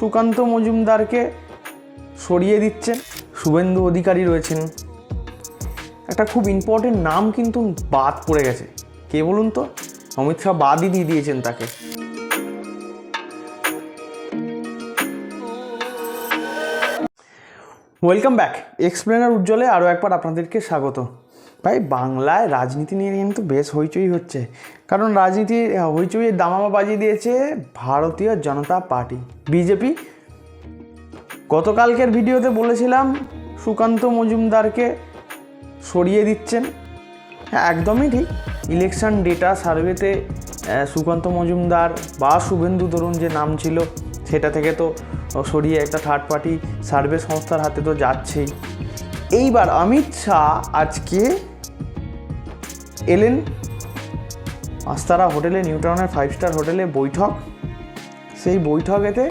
সুকান্ত মজুমদারকে সরিয়ে দিচ্ছেন। শুভেন্দু অধিকারী রয়েছেন। একটা খুব ইম্পর্টেন্ট নাম কিন্তু বাদ পড়ে গেছে। কে বলুন তো? অমিত শাহ বাদই দিয়ে দিয়েছেন তাকে। ওয়েলকাম ব্যাক এক্সপ্লেনার উজ্জ্বলে আরও একবার আপনাদেরকে স্বাগত। ভাই, বাংলায় রাজনীতি নিয়ে কিন্তু বেশ হইচই হচ্ছে। কারণ রাজনীতির হইচইয়ের দামামা বাজিয়ে দিয়েছে ভারতীয় জনতা পার্টি, বিজেপি। গতকালকের ভিডিওতে বলেছিলাম, সুকান্ত মজুমদারকে সরিয়ে দিচ্ছেন। হ্যাঁ একদমই ঠিক। ইলেকশন ডেটা সার্ভেতে সুকান্ত মজুমদার বা শুভেন্দু তরুণ যে নাম ছিল, সেটা থেকে তো সরিয়ে একটা থার্ড পার্টি সার্ভে সংস্থার হাতে তো যাচ্ছেই। এইবার অমিত শাহ আজকে এলেন। আস্তারা হোটেলে, নিউটাউনের ফাইভ স্টার হোটেলে বৈঠক। সেই বৈঠকেতে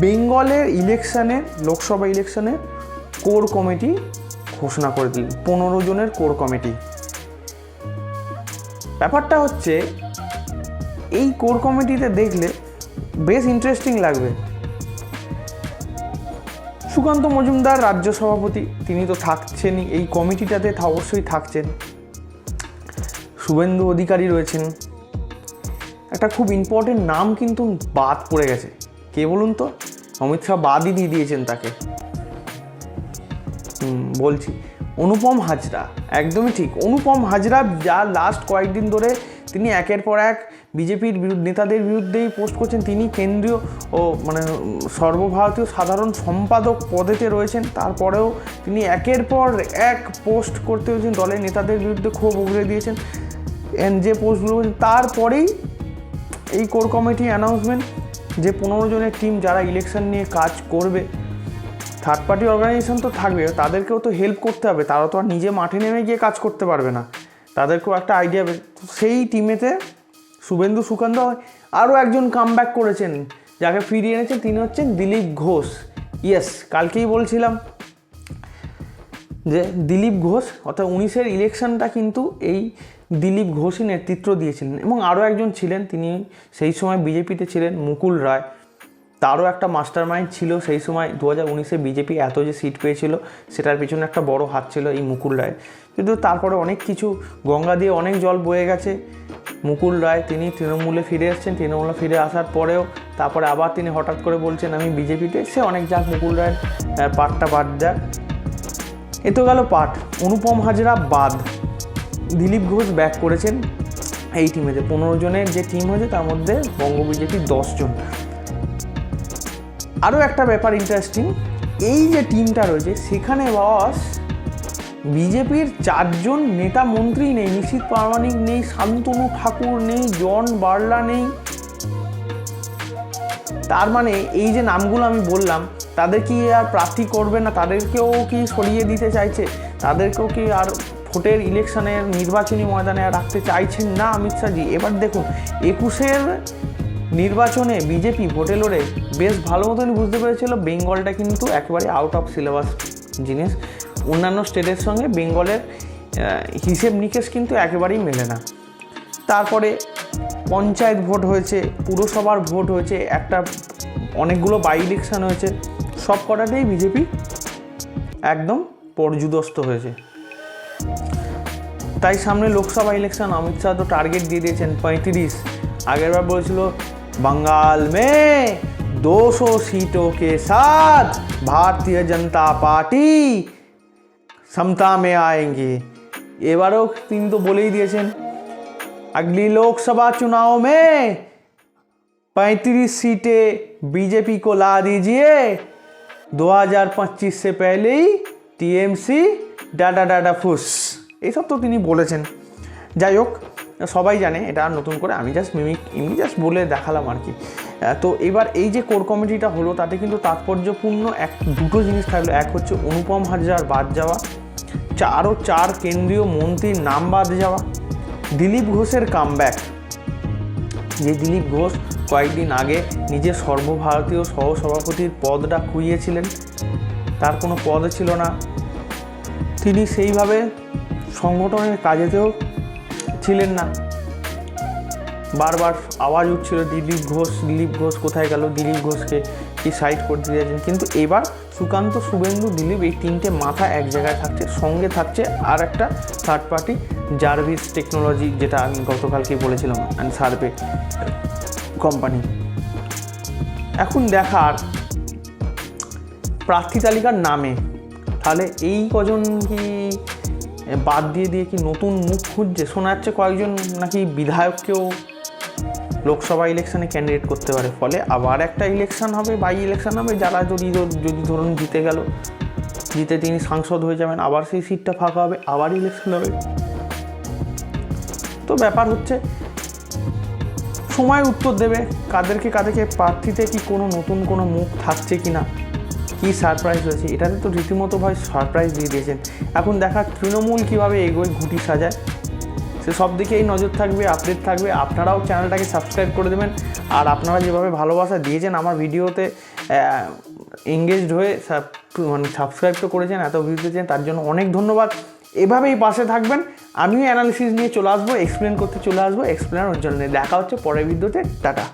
বেঙ্গলের ইলেকশনের লোকসভা ইলেকশনের কোর কমিটি ঘোষণা করে দিলেন। পনেরো জনের কোর কমিটি। ব্যাপারটা হচ্ছে, এই কোর কমিটিতে দেখলে বেশ ইন্টারেস্টিং লাগবে। সুকান্ত মজুমদার রাজ্য সভাপতি, তিনি তো থাকছেনই। এই কমিটিটাতে অবশ্যই থাকছেন। শুভেন্দু অধিকারী রয়েছেন। একটা খুব ইম্পর্টেন্ট নাম কিন্তু বাদ পড়ে গেছে। কে বলুন তো? অমিত শাহ বাদই দিয়ে দিয়েছেন তাকে। বলছি, অনুপম হাজরা, একদমই ঠিক। অনুপম হাজরা যা লাস্ট কয়েকদিন ধরে তিনি একের পর এক বিজেপির বিরুদ্ধে, নেতাদের বিরুদ্ধেই পোস্ট করছেন। তিনি কেন্দ্রীয় ও মানে সর্বভারতীয় সাধারণ সম্পাদক পদেতে রয়েছেন। তারপরেও তিনি একের পর এক পোস্ট করতে হয়েছেন। দলের নেতাদের বিরুদ্ধে ক্ষোভ উগড়ে দিয়েছেন। যে পোস্টগুলো তারপরেই এই কোর কমিটি অ্যানাউন্সমেন্ট যে পনেরো জনের টিম যারা ইলেকশন নিয়ে কাজ করবে থার্ড পার্টি অর্গানাইজেশন তো থাকবে, তাদেরকেও তো হেল্প করতে হবে, তারা তো আর নিজে মাঠে নেমে গিয়ে কাজ করতে পারবে না। তাদেরকেও একটা আইডিয়া সেই টিমেতে শুভেন্দু সুকান্ত আরও একজন কাম করেছেন, যাকে ফিরিয়ে এনেছেন, তিনি হচ্ছেন দিলীপ ঘোষ। ইয়েস কালকেই বলছিলাম যে দিলীপ ঘোষ, অর্থাৎ উনিশের ইলেকশনটা কিন্তু এই দিলীপ ঘোষই নেতৃত্ব দিয়েছিলেন এবং আরও একজন ছিলেন, তিনি সেই সময় বিজেপিতে ছিলেন, মুকুল রায়। তারও একটা মাস্টার মাইন্ড ছিল সেই সময় দু হাজার উনিশে বিজেপি এত যে সিট পেয়েছিল, সেটার পিছনে একটা বড় হাত ছিল এই মুকুল রায়। কিন্তু তারপরে অনেক কিছু, গঙ্গা দিয়ে অনেক জল বয়ে গেছে। মুকুল রায়, তিনি তৃণমূলে ফিরে এসেছেন, তৃণমূলে ফিরে আসার পরেও তারপরে আবার তিনি হঠাৎ করে বলছেন, আমি বিজেপিতে। সে অনেক যাক, মুকুল রায়ের পাটটা বাদ যাক। এ তো গেল পাঠ। অনুপম হাজরা বাদ। দিলীপ ঘোষ ব্যাক করেছেন এই টিমেতে পনেরো জনের যে টিম হয়েছে, তার মধ্যে বঙ্গ বিজেপি জন। আরও একটা ব্যাপার ইন্টারেস্টিং এই যে টিমটা রয়েছে, সেখানে বস বিজেপির চারজন নেতা মন্ত্রী নেই, নিশীত প্রামাণিক নেই, শান্তনু ঠাকুর নেই, জন বার্লা নেই। তার মানে এই যে নামগুলো আমি বললাম তাদের কি আর প্রার্থী করবে না? তাদেরকেও কি সরিয়ে দিতে চাইছে? তাদেরকেও কি আর ভোটের ইলেকশনের নির্বাচনী ময়দানে রাখতে চাইছেন না অমিত শাহজি? এবার দেখুন, একুশের নির্বাচনে বিজেপি ভোটে লড়ে বেশ ভালো মতনই বুঝতে পেরেছিল বেঙ্গলটা কিন্তু একেবারে আউট অফ সিলেবাস জিনিস। অন্যান্য স্টেটের সঙ্গে বেঙ্গলের হিসেব নিকেশ কিন্তু একেবারেই মেলে না। তারপরে পঞ্চায়েত ভোট হয়েছে, পুরসভার ভোট হয়েছে, একটা অনেকগুলো বাই ইলেকশান হয়েছে। সব কটাতেই বিজেপি একদম পর্যুদস্ত হয়েছে তাই সামনে লোকসভা ইলেকশন অমিত শাহ তো টার্গেট দিয়ে দিয়েছেন পঁয়ত্রিশ আগেরবার বলেছিল बंगाल में 200 सीटों के साथ भारतीय जनता पार्टी समता में आएंगे এবারেও তিনি তো বলেই দিয়েছেন अगली लोकसभा चुनाव में पैंतीस सीटें बीजेपी को ला दीजिए 2025 से पहले ही টিএমসি ডাটা ডাটা ফুস এইসব তো তিনি বলেছেন যাই হোক সবাই জানে এটা আর নতুন করে আমি জাস্ট মিমিক এমনি জাস্ট বলে দেখালাম আর কি আহ, তো এবার এই যে কোর কমিটিটা হলো তাতে কিন্তু তাৎপর্যপূর্ণ এক দুটো জিনিস থাকলো এক হচ্ছে অনুপম হাজরার বাদ যাওয়া চা- আরও চার কেন্দ্রীয় মন্ত্রীর নাম বাদ যাওয়া দিলীপ ঘোষের কামব্যাক যে দিলীপ ঘোষ কয়েকদিন আগে নিজের সর্বভারতীয় সহসভাপতির পদটা খুইয়েছিলেন। তার কোনো পদ ছিল না। তিনি সেইভাবে সংগঠনের কাজেতেও ছিলেন না। বারবার আওয়াজ উঠছিল, দিলীপ ঘোষ দিলীপ ঘোষ, কোথায় গেল দিলীপ ঘোষকে? কি সাইড করতে দিয়েছেন? কিন্তু এবার সুকান্ত, শুভেন্দু, দিলীপ এই তিনটে মাথা এক জায়গায় থাকছে, সঙ্গে থাকছে আর একটা থার্ড পার্টি জার্ভিস টেকনোলজি যেটা আমি গতকালকেই বলেছিলাম অ্যান্ড সার্ভে কোম্পানি। এখন দেখার প্রার্থী তালিকার নামে, তাহলে এই কজন কি বাদ দিয়ে দিয়ে কি নতুন মুখ খুঁজছে? শোনা যাচ্ছে কয়েকজন নাকি বিধায়ককেও লোকসভা ইলেকশনে ক্যান্ডিডেট করতে পারে। ফলে আবার একটা ইলেকশন হবে বাই ইলেকশন হবে, যারা যদি যদি ধরুন জিতে গেল, জিতে তিনি সাংসদ হয়ে যাবেন, আবার সেই সিটটা ফাঁকা হবে, আবার ইলেকশন হবে। তো ব্যাপার হচ্ছে সময় উত্তর দেবে। কাদেরকে কাদেরকে প্রার্থীতে কি কোনো নতুন কোনো মুখ থাকছে কি না কী সারপ্রাইজ হয়েছে এটাতে তো রীতিমতো ভাই সারপ্রাইজ দিয়ে দিয়েছেন। এখন দেখা তৃণমূল কীভাবে এগোয়, ঘুটি সাজায়। সে সব দিকেই নজর থাকবে আপডেট থাকবে। আপনারাও চ্যানেলটাকে সাবস্ক্রাইব করে দেবেন। আর আপনারা যেভাবে ভালোবাসা দিয়েছেন, আমার ভিডিওতে এঙ্গেজড হয়ে মানে সাবস্ক্রাইব তো করেছেন, এত ভিউ দিয়েছেন, তার জন্য অনেক ধন্যবাদ। এভাবেই পাশে থাকবেন। আমিও অ্যানালিসিস নিয়ে চলে আসব এক্সপ্লেন করতে চলে আসব এক্সপ্লেনার ওর জন্য দেখা হচ্ছে পরের ভিডিওতে টাটা।